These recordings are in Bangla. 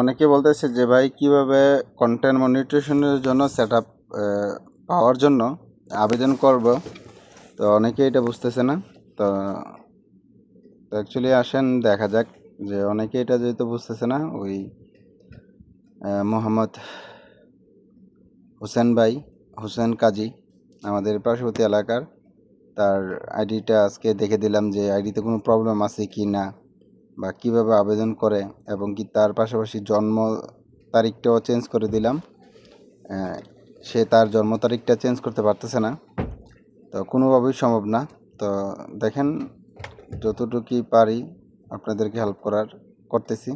অনেকে বলতেছে যে ভাই, কীভাবে কন্টেন্ট মনিটেশনের জন্য সেট আপ পাওয়ার জন্য আবেদন করব? তো অনেকে এটা বুঝতেছে না। তো অ্যাকচুয়ালি আসেন, দেখা যাক যে অনেকে এটা যেহেতু বুঝতেছে না, ওই মোহাম্মদ হোসেন ভাই, হোসেন কাজী, আমাদের পার্শ্ববর্তী এলাকার, তার আইডিটা আজকে দেখে দিলাম যে আইডিতে কোনো প্রবলেম আছে কি না। বা কীভাবে আবেদন করে এবং কি তার পাশাপাশি জন্ম তারিখটাও চেঞ্জ করে দিলাম সে তার জন্ম তারিখটা চেঞ্জ করতে পারতেছে না। তো কোনোভাবেই সম্ভব না। তো দেখেন, যতটুকুই পারি আপনাদেরকে হেল্প করার, করতেছি।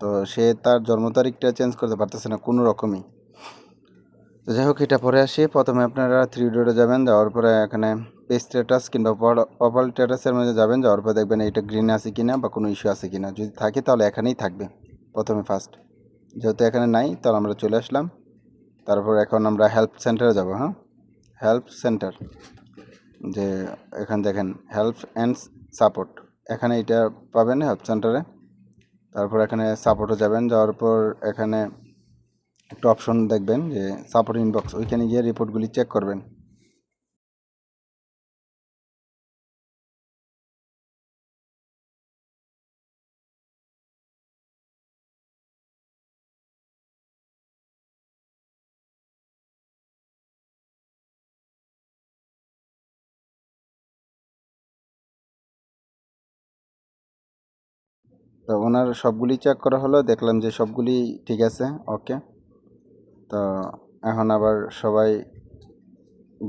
তো সে তার জন্ম তারিখটা চেঞ্জ করতে পারতেছে না কোনো রকমই। তো যাই হোক এটা পরে আসি। প্রথমে আপনারা থ্রি ডোরে যাবেন, যাওয়ার পরে এখানে পে স্ট্যাটাস কিংবা প্রপাল স্ট্যাটাসের মধ্যে যাবেন, যাওয়ার পরে দেখবেন এটা গ্রিন আছে কিনা বা কোনো ইস্যু আছে কিনা। যদি থাকে তাহলে এখানেই থাকবে, প্রথমে ফার্স্ট যেহেতু এখানে নাই, তাহলে আমরা চলে আসলাম। তারপর এখন আমরা হেল্প সেন্টারে যাব হ্যাঁ? হেল্প সেন্টার যে এখানে দেখেন হেল্প অ্যান্ড সাপোর্ট এখানে এটা পাবেন হেল্প সেন্টারে তারপর এখানে সাপোর্টে যাবেন, যাওয়ার পর এখানে একটা অপশন দেখবেন যে সাপোর্ট ইনবক্স ওইখানে গিয়ে রিপোর্টগুলি চেক করবেন। তো ওনার সবগুলি চেক করা হলো, দেখলাম যে সবগুলি ঠিক আছে ওকে তো এখন আবার সবাই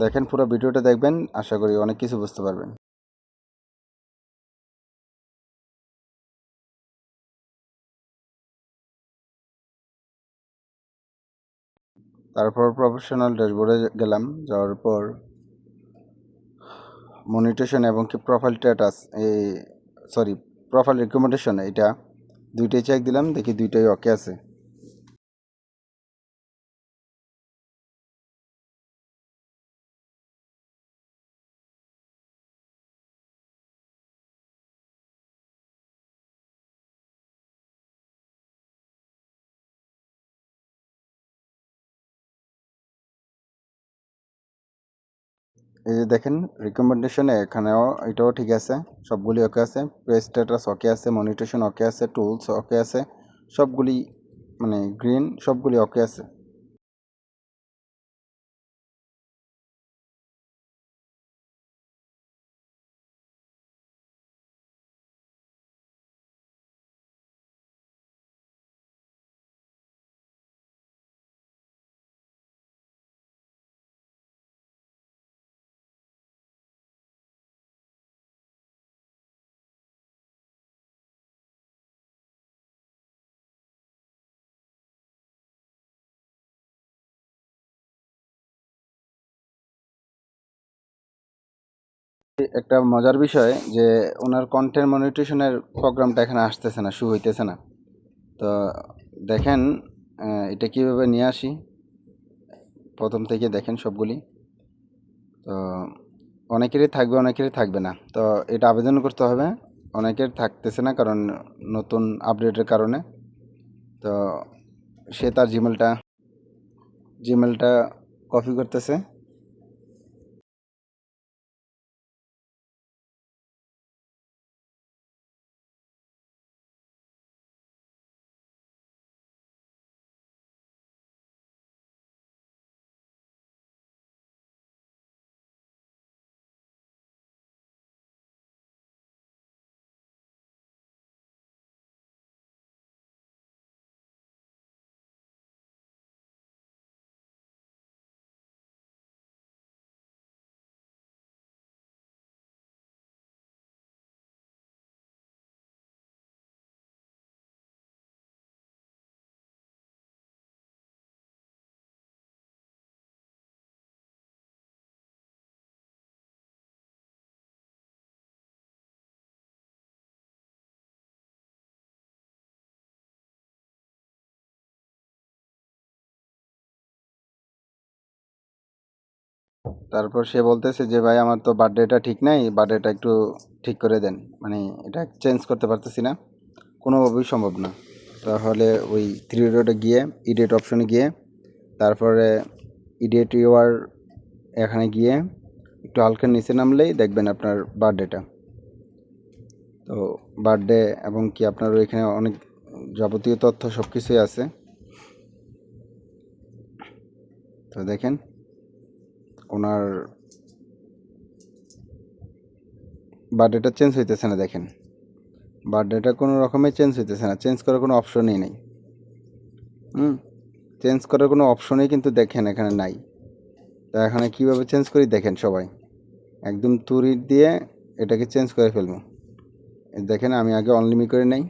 দেখেন, পুরো ভিডিওটা দেখবেন, আশা করি অনেক কিছু বুঝতে পারবেন। তারপর প্রফেশনাল ড্যাশবোর্ডে গেলাম, যাওয়ার পর মনিটেশন এবং কি প্রোফাইল স্ট্যাটাস এই সরি প্রোফাইল রিকমেন্ডেশন এটা দুইটাই চেক দিলাম, দেখি দুইটাই ওকে আছে। এই যে দেখেন রিকমেন্ডেশনে এখানেও এটাও ঠিক আছে, সবগুলি ওকে আছে প্রেস স্ট্যাটাস ওকে আছে মনিটেশন ওকে আছে টুলস ওকে আছে, সবগুলি মানে গ্রিন সবগুলি ওকে আছে। একটা মজার বিষয় যে ওনার কন্টেন্ট মনিটেশনের প্রোগ্রামটা এখানে আসতেছে না, শুরু হইতেছে না। তো দেখেন এটা কীভাবে নিয়ে আসি? প্রথম থেকে দেখেন সবগুলি। তো অনেকেরই থাকবে অনেকেরই থাকবে না। তো এটা আবেদন করতে হবে। অনেকের থাকতেছে না কারণ নতুন আপডেটের কারণে। তো সে তার জিমেলটা জিমেলটা কপি করতেছে। তারপর সে বলতেছে যে, ভাই, আমার তো বার্থডেটা ঠিক নাই, বার্থডেটা একটু ঠিক করে দেন। মানে এটা চেঞ্জ করতে পারতেছি না। কোনোভাবেই সম্ভব না। তাহলে ওই থ্রি ডটে গিয়ে ইডিট অপশনে গিয়ে, তারপরে ইডিট ইউআর এখানে গিয়ে একটু হালকা নিচে নামলেই দেখবেন আপনার বার্থডেটা। তো বার্থডে এবং কি আপনার ওইখানে অনেক যাবতীয় তথ্য সব কিছুই আছে। তো দেখেন। ওনার বার্থডেটা চেঞ্জ হইতেছে না, দেখেন। বার্থডেটা কোনো রকমে চেঞ্জ হইতেছে না চেঞ্জ করার কোনো অপশনই নেই। হুম? চেঞ্জ করার কোনো অপশনই কিন্তু দেখেন এখানে নাই। তো এখানে কীভাবে চেঞ্জ করি? দেখেন সবাই। একদম তুরি দিয়ে এটাকে চেঞ্জ করে ফেলব। দেখেন আমি আগে অনলিমি করে নেই।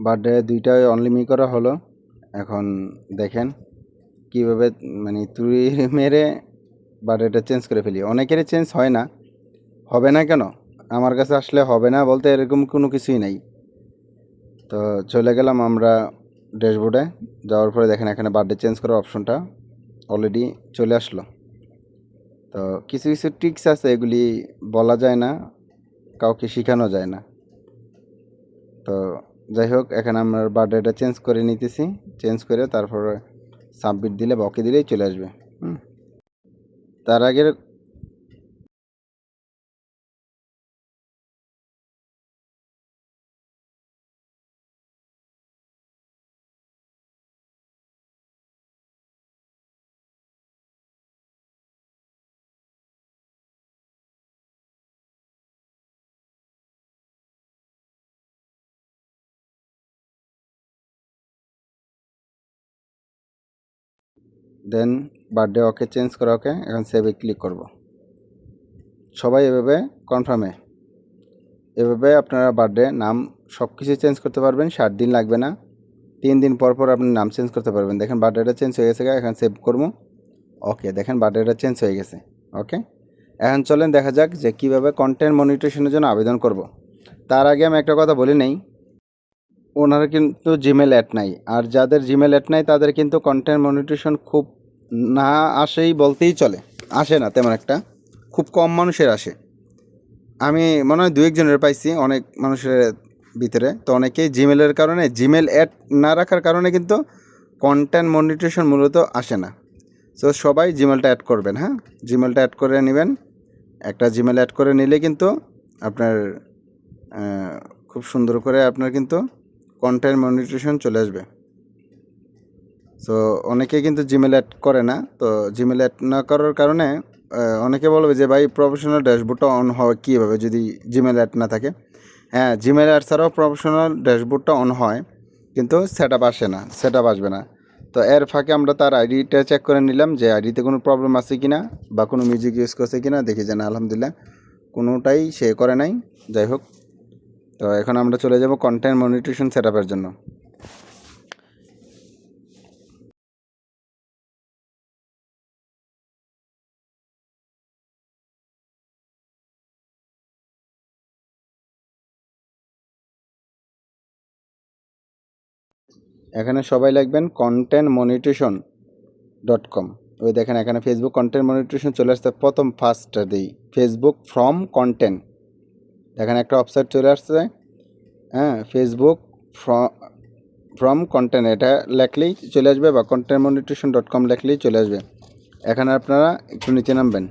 বার্থডে দুইটাই অনলিমি করা হলো। এখন দেখেন কীভাবে মানে তুই মেরে বার্থডেটা চেঞ্জ করে ফেলি। অনেকেরই চেঞ্জ হয় না। হবে না কেন? আমার কাছে আসলে হবে না বলতে এরকম কোনো কিছুই নাই। তো চলে গেলাম আমরা ড্যাশবোর্ডে যাওয়ার পরে দেখেন এখানে বার্থডে চেঞ্জ করার অপশনটা অলরেডি চলে আসলো। তো কিছু কিছু ট্রিক্স আছে, এগুলি বলা যায় না, কাউকে শেখানো যায় না। তো যাই হোক, এখানে আমরা বার্থডেটা চেঞ্জ করে নিতেছি। চেঞ্জ করে তারপরে সাবমিট দিলে বকে দিলেই চলে আসবে। হুম। তার আগের দেন বার্থডে ওকে চেঞ্জ করা ওকে এখন সেভে ক্লিক করব। সবাই এভাবে কনফার্মে এভাবে আপনারা বার্থডে নাম সব কিছু চেঞ্জ করতে পারবেন ষাট দিন লাগবে না। তিন দিন পর পর আপনি নাম চেঞ্জ করতে পারবেন। দেখেন বার্থডেটা চেঞ্জ হয়ে গেছে এখন সেভ করব। ওকে দেখেন বার্থডেটা চেঞ্জ হয়ে গেছে। ওকে এখন চলেন দেখা যাক যে কীভাবে কন্টেন্ট মনিটেশনের জন্য আবেদন করব। তার আগে আমি একটা কথা বলি নেই। ওনারা কিন্তু জিমেল অ্যাড নাই। আর যাদের জিমেল অ্যাড নাই, তাদের কিন্তু কন্টেন্ট মনিটেশন খুব না আসেই বলতেই চলে। আসে না তেমন একটা। খুব কম মানুষের আসে। আমি মনে হয় দু একজনের পাইছি অনেক মানুষের ভিতরে। তো অনেকেই জিমেলের কারণে জিমেল অ্যাড না রাখার কারণে কিন্তু কন্টেন্ট মনিটেশন মূলত আসে না। তো সবাই জিমেলটা অ্যাড করবেন হ্যাঁ? জিমেলটা অ্যাড করে নেবেন। একটা জিমেল অ্যাড করে নিলে কিন্তু আপনার খুব সুন্দর করে আপনার কিন্তু কন্টেন্ট মনিটেশন চলে আসবে। সো অনেকে কিন্তু জিমেল অ্যাড করে না। তো জিমেল অ্যাড না করার কারণে অনেকে বলবে যে, ভাই প্রফেশনাল ড্যাশবোর্ডটা অন হয় কীভাবে যদি জিমেল অ্যাড না থাকে? হ্যাঁ জিমেল অ্যাড ছাড়াও প্রফেশনাল ড্যাশবোর্ডটা অন হয়, কিন্তু সেট আপ আসে না সেট আপ আসবে না। তো এর ফাঁকে আমরা তার আইডিটা চেক করে নিলাম যে আইডিতে কোনো প্রবলেম আছে কি না বা কোনো মিউজিক ইউজ করছে কি না দেখি যে না, আলহামদুলিল্লাহ, কোনোটাই সে করে নাই। যাই হোক, তো এখন আমরা চলে যাব কন্টেন্ট মনিটেশন সেট জন্য। এখানে সবাই লিখবেন কন্টেন্ট মনিটেশন ডট কম ওই দেখেন, এখানে ফেসবুক কন্টেন্ট মনিটেশন চলে আসছে। প্রথম ফার্স্টটা দিই। ফেসবুক ফ্রম কন্টেন্ট এখানে একটা ওয়েবসাইট চলে আসছে। হ্যাঁ ফেসবুক ফ্রম কন্টেন্ট এটা লেখলেই চলে আসবে বা কন্টেন্ট মনিটেশন ডট কম লেখলেই চলে আসবে। এখানে আপনারা একটু নিচে নামবেন।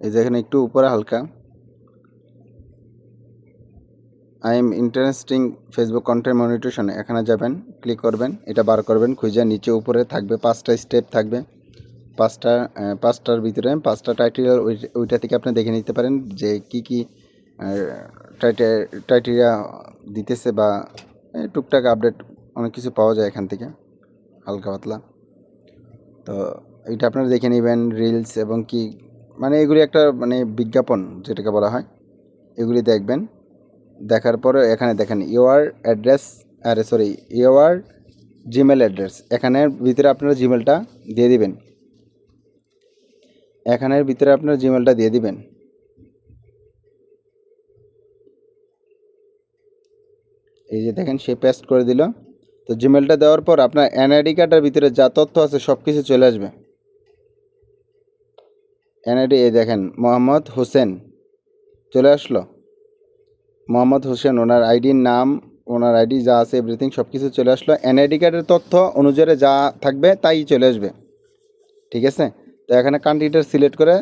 এই যে এখানে একটু উপরে হালকা। I am interesting Facebook content monetisation এখানে যাবেন ক্লিক করবেন, এটা বার করবেন, খুঁজে নিচে উপরে থাকবে, পাঁচটা স্টেপ থাকবে। পাঁচটা পাঁচটার ভিতরে, পাঁচটা টাইটেল ওইটা থেকে আপনি দেখে নিতে পারেন যে কি কি টাইটেরিয়া দিতেছে বা টুকটাক আপডেট অনেক কিছু পাওয়া যায় এখান থেকে, হালকা পাতলা। তো, এটা আপনারা দেখে নেবেন রিলস এবং কি মানে এগুলি একটা মানে বিজ্ঞাপন যেটাকে বলা হয়। এগুলি দেখবেন। দেখার পরে এখানে দেখেন ইউআর অ্যাড্রেস আরে সরি ইউআর জিমেল অ্যাড্রেস। এখানের ভিতরে আপনারা জিমেলটা দিয়ে দিবেন। এখানের ভিতরে আপনার জিমেলটা দিয়ে দিবেন। এই যে দেখেন, সে পেস্ট করে দিল। তো জিমেলটা দেওয়ার পর আপনার এনআইডি কার্ডের ভিতরে যা তথ্য আছে সব কিছু চলে আসবে। এনআইডি, এই দেখেন, মোহাম্মদ হোসেন চলে আসলো। মোহাম্মদ হোসেন, ওনার আইডির নাম, ওনার আইডি যা আছে এভরিথিং সব কিছু চলে আসলো। এনআইডি কার্ডের তথ্য অনুযায়ী যা থাকবে, তাই চলে আসবে। ঠিক আছে? তো এখানে কান্ট্রিটা সিলেক্ট করে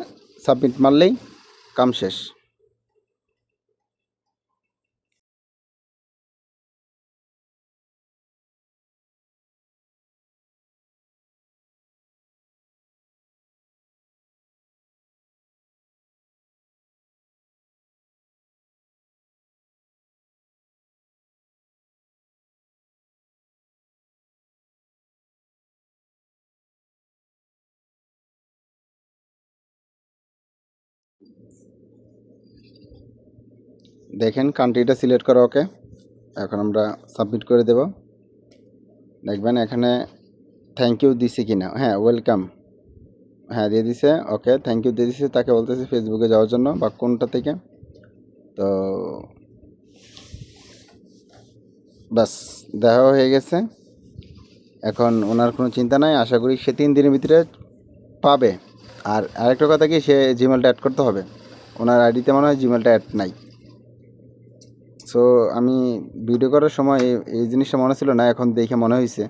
সাবমিট মারলেই কাম শেষ। দেখেন কান্ট্রিটা সিলেক্ট করা ওকে এখন আমরা সাবমিট করে দেব। দেখবেন এখানে থ্যাংক ইউ দিছি কি না হ্যাঁ ওয়েলকাম হ্যাঁ দিয়ে দিছে ওকে থ্যাংক ইউ দিয়ে দিছে, তাকে বলতেছে ফেসবুকে যাওয়ার জন্য বা কোনটা থেকে। তো বাস দেখা হয়ে গেছে। এখন ওনার কোনো চিন্তা নাই, আশা করি সে তিন দিনের ভিতরে পাবে। আর আরেকটা কথা কি, সে জিমেলটা অ্যাড করতে হবে। ওনার আইডিতে মনে হয় জিমেলটা অ্যাড নাই। সো আমি ভিডিও করার সময় এই- জিনিসটা মনে ছিল না এখন দেখে মনে হয়েছে